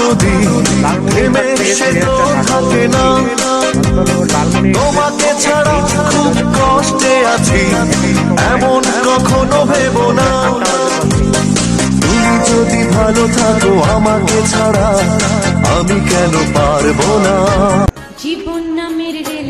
নদী থেমে সে তো থাকে না। তোমাকে ছাড়া খুব কষ্টে আছি, এমন কখনো ভেব না। তুমি যদি ভালো থাকো আমাকে ছাড়া, আমি কেন পারব না? জীবন নামের রেলগাড়িটা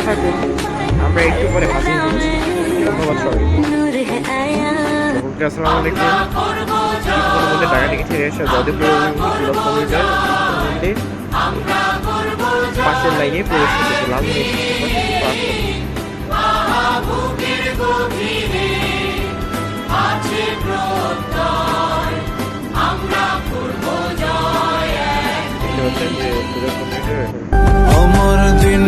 আমরা একটু পরে মধ্যে ঢাকা থেকে ছেড়ে এসে যাদবপুর ব্লক কমিউনিটার মধ্যে পাশের লাইনে পাচ্ছেন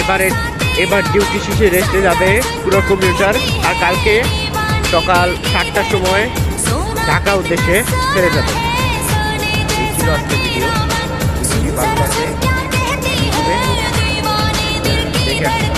এবারে, এবার ডিউটি শেষে রেস্টে যাবে পুরো কম্পিউটার আর কালকে সকাল সাতটার সময় ঢাকা উদ্দেশ্যে ছেড়ে যাবে। ভিডিও দেখে